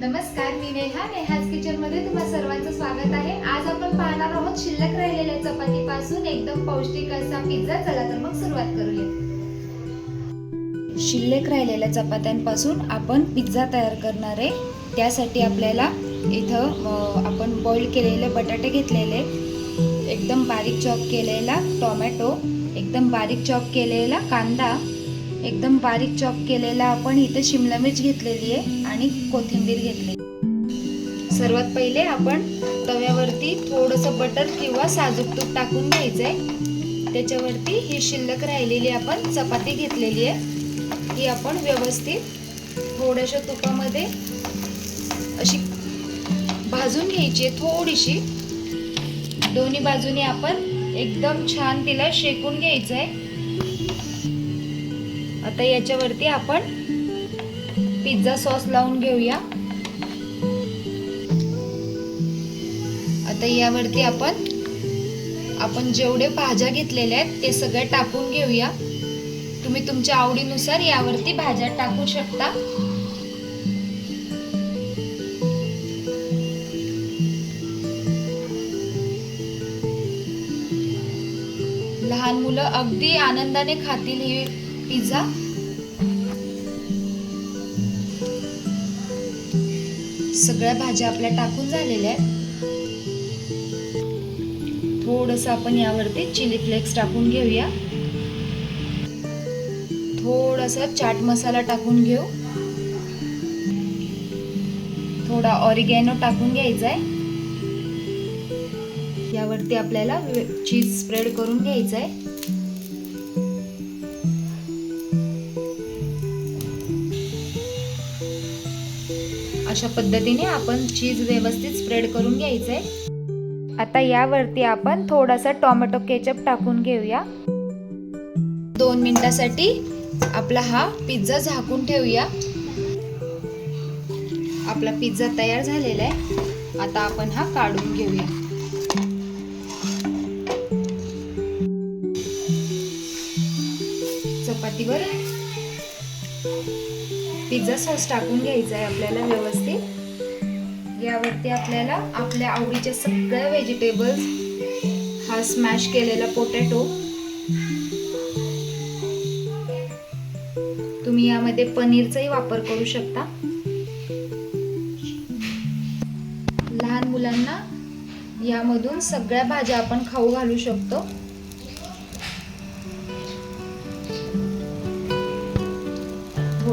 नमस्कार मी नेहा. नेहाज किचनमध्ये तुम्हा सर्वांचं स्वागत आहे. आज आपण पाहणार आहोत शिल्लक राहिलेल्या चपातीपासून एकदम पौष्टिक असा पिझ्झा. चला तर मग सुरुवात करूया. शिल्लक राहिलेल्या चपात्यांपासून आपण पिझ्झा तयार करणार आहे. त्यासाठी आपल्याला इथं आपण बॉईल केलेले बटाटे घेतलेले एकदम बारीक चॉप केलेला टोमॅटो एकदम बारीक चॉप केलेला कांदा एकदम बारीक चॉप केलेला आपण इथे शिमला मिर्च घेतलेली आहे आणि कोथिंबीर घेतली. सर्वात पहिले आपण तव्यावरती थोडंसं बटर किंवा साजूक तूप टाकून घ्यायचंय. त्याच्यावरती ही शिल्लक राहिलेली आपण चपाती घेतलेली आहे. ही आपण व्यवस्थित थोड्याशा तुपामध्ये अशी भाजून घ्यायची आहे थोडीशी. दोन्ही बाजूने आपण एकदम छान तिला शेकून घ्यायचं आहे आता याच्यावरती आपण पिझ्झा सॉस लावून घेऊया. आता यावरती आपण आपण जेवढे भाज्या घेतलेल्या आहेत ते सगळे टाकून घेऊया. तुम्ही तुमच्या आवडीनुसार यावरती भाज्या टाकू शकता. लहान मुलं अगदी आनंदाने खातील ही पिझ्झा सगळ्या भाज्या आपल्या टाकून झालेल्या आहेत. थोडस आपण यावरती चिली फ्लेक्स टाकून घेऊया. थोडासा चाट मसाला टाकून घेऊ. थोडा ऑरिगॅनो टाकून घ्यायचा आहे. यावरती आपल्याला चीज स्प्रेड करून घ्यायचं आहे. अशा पद्धतीने आपण चीज व्यवस्थित स्प्रेड करून घ्यायचं आहे आता यावरती आपण थोडासा टोमॅटो केचप टाकून घेऊया. दोन मिनिटासाठी आपला हा पिझ्झा झाकून ठेवूया. आपला पिझ्झा तयार झालेला आहे. आता आपण हा काढून घेऊया. चपातीवर पिझ्झा सॉस टाकून घ्यायचा आहे आपल्याला व्यवस्थित. यावरती आपल्याला आपल्या आवडीचे सगळे व्हेजिटेबल्स हा स्मॅश केलेला पोटॅटो तुम्ही यामध्ये पनीरचाही वापर करू शकता. लहान मुलांना यामधून सगळ्या भाज्या आपण खाऊ घालू शकतो.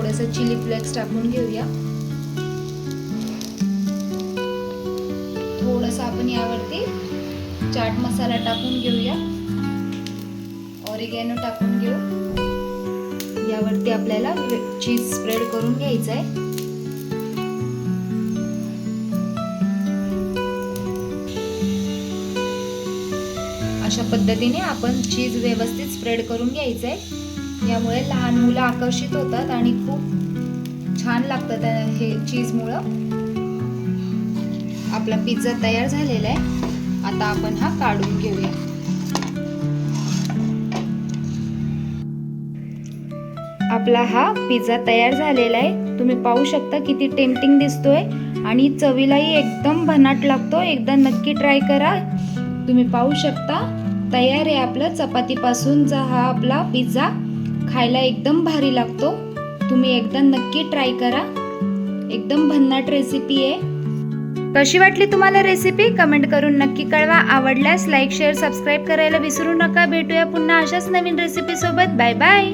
थोडस चिली फ्लेक्स टाकून घेऊया. थोडस आपण यावरती चाट मसाला टाकून घेऊया. ऑरिगॅनो टाकून घेऊ. यावरती आपल्याला चीज स्प्रेड करून घ्यायचं आहे अशा पद्धतीने आपण चीज व्यवस्थित स्प्रेड करून घ्यायचं आहे यामुळे लहान मुलं आकर्षित होतात आणि खूप छान लागतं त्या हे चीजमुळं. आपला पिझ्झा तयार झालेला आहे. आता आपण हा काढून घेऊया. आपला हा पिझ्झा तयार झालेला आहे. तुम्ही पाहू शकता किती टेम्पटिंग दिसतोय. आणि चवीलाही एकदम भन्नाट लागतो. एकदा नक्की ट्राय करा. तुम्ही पाहू शकता तयार आहे आपलं. चपातीपासूनचा हा आपला पिझ्झा खायला एकदम भारी लागतो. तुम्ही एकदा नक्की ट्राय करा. एकदम भन्नाट रेसिपी आहे. कशी वाटली तुम्हाला रेसिपी कमेंट करून नक्की कळवा. आवडल्यास लाईक शेअर सबस्क्राईब करायला विसरू नका. भेटूया पुन्हा अशाच नवीन रेसिपीसोबत बाय बाय